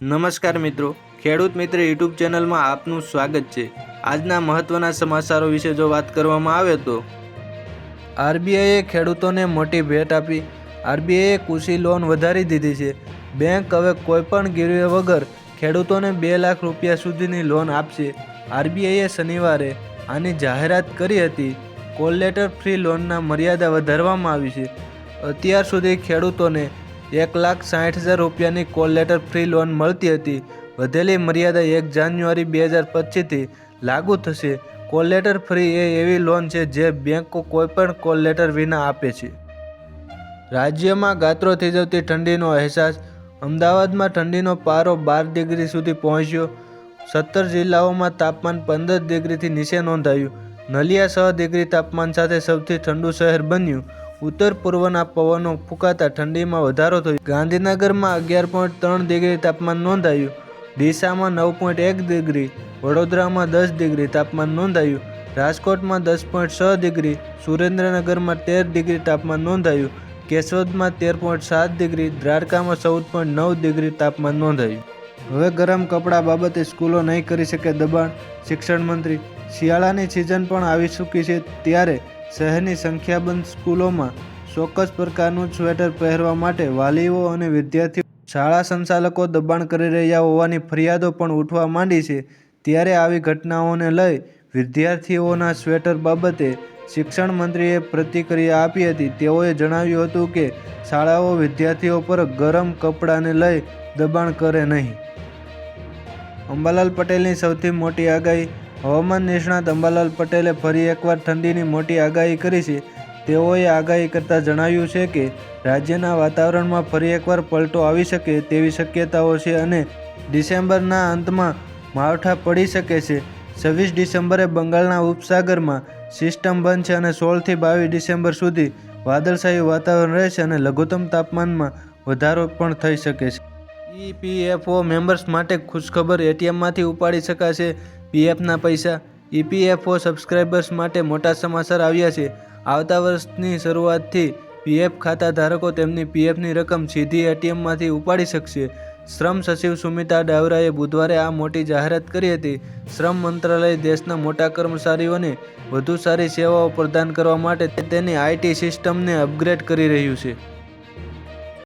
નમસ્કાર મિત્રો, ખેડૂત મિત્ર યુટ્યુબ ચેનલમાં આપનું સ્વાગત છે. આજના મહત્વના સમાચારો વિશે જો વાત કરવામાં આવે તો, આરબીઆઈએ ખેડૂતોને મોટી ભેટ આપી. આરબીઆઈએ કૃષિ લોન વધારી દીધી છે. બેંક હવે કોઈપણ ગીરવે વગર ખેડૂતોને બે લાખ રૂપિયા સુધીની લોન આપશે. આરબીઆઈએ શનિવારે આની જાહેરાત કરી હતી. કોલ લેટર ફ્રી લોનના મર્યાદા વધારવામાં આવી છે. અત્યાર સુધી ખેડૂતોને એક લાખ સાઠ હજાર રૂપિયાની કોલ લેટર ફ્રી લોન મળતી હતી. વધેલી મર્યાદા એક જાન્યુઆરી બે હજાર પચીસથી લાગુ થશે. કોલ લેટર ફ્રી એ એવી લોન છે જે બેંકો કોઈપણ કોલ લેટર વિના આપે છે. રાજ્યમાં ગાત્રો થઈ જતી ઠંડીનો અહેસાસ. અમદાવાદમાં ઠંડીનો પારો બાર ડિગ્રી સુધી પહોંચ્યો. સત્તર જિલ્લાઓમાં તાપમાન પંદર ડિગ્રીથી નીચે નોંધાયું. નલિયા છ ડિગ્રી તાપમાન સાથે સૌથી ઠંડુ શહેર બન્યું. ઉત્તર પૂર્વના પવનો ફૂંકાતા ઠંડીમાં વધારો થયો. ગાંધીનગરમાં અગિયાર પોઈન્ટ ત્રણ ડિગ્રી તાપમાન નોંધાયું. ડીસામાં નવ પોઈન્ટ એક ડિગ્રી, વડોદરામાં દસ ડિગ્રી તાપમાન નોંધાયું. રાજકોટમાં દસ પોઈન્ટ છ ડિગ્રી, સુરેન્દ્રનગરમાં તેર ડિગ્રી તાપમાન નોંધાયું. કેશોદમાં તેર પોઈન્ટ સાત ડિગ્રી, દ્વારકામાં ચૌદ પોઈન્ટ નવ ડિગ્રી તાપમાન નોંધાયું. હવે ગરમ કપડાં બાબતે સ્કૂલો નહીં કરી શકે દબાણ. શિક્ષણ મંત્રી, શિયાળાની સિઝન પણ આવી ચૂકી છે ત્યારે શહેરની સંખ્યાબંધ સ્કૂલોમાં ચોક્કસ પ્રકારનું સ્વેટર પહેરવા માટે વાલીઓ અને વિદ્યાર્થીઓ શાળા સંચાલકો દબાણ કરી રહ્યા હોવાની ફરિયાદો પણ ઉઠવા માંડી છે. ત્યારે આવી ઘટનાઓને લઈ વિદ્યાર્થીઓના સ્વેટર બાબતે શિક્ષણ મંત્રીએ પ્રતિક્રિયા આપી હતી. તેઓએ જણાવ્યું હતું કે શાળાઓ વિદ્યાર્થીઓ પર ગરમ કપડાને લઈ દબાણ કરે નહીં. અંબાલાલ પટેલની સૌથી મોટી આગાહી હવામાન નિષ્ણાત અંબાલાલ પટેલે ફરી એકવાર ઠંડીની મોટી આગાહી કરી છે. તેઓએ આગાહી કરતાં જણાવ્યું છે કે, રાજ્યના વાતાવરણમાં ફરી એકવાર પલટો આવી શકે તેવી શક્યતાઓ છે અને ડિસેમ્બરના અંતમાં માવઠા પડી શકે છે. છવ્વીસ ડિસેમ્બરે બંગાળના ઉપસાગરમાં સિસ્ટમ બનશે અને સોળથી બાવીસ ડિસેમ્બર સુધી વાદળછાયું વાતાવરણ રહેશે અને લઘુત્તમ તાપમાનમાં વધારો પણ થઈ શકે છે. ઈપીએફઓ મેમ્બર્સ માટે ખુશખબર એટીએમમાંથી ઉપાડી શકાશે. પીએફના પૈસા. ઈપીએફઓ સબસ્ક્રાઇબર્સ માટે મોટા સમાચાર આવ્યા છે. આવતા વર્ષની શરૂઆતથી પીએફ ખાતા ધારકો તેમની પીએફની રકમ સીધી એટીએમમાંથી ઉપાડી શકશે. શ્રમ સચિવ સુમિતા ડાવરાએ બુધવારે આ મોટી જાહેરાત કરી હતી. શ્રમ મંત્રાલય દેશના મોટા કર્મચારીઓને વધુ સારી સેવાઓ પ્રદાન કરવા માટે તેની આઈટી સિસ્ટમને અપગ્રેડ કરી રહ્યું છે.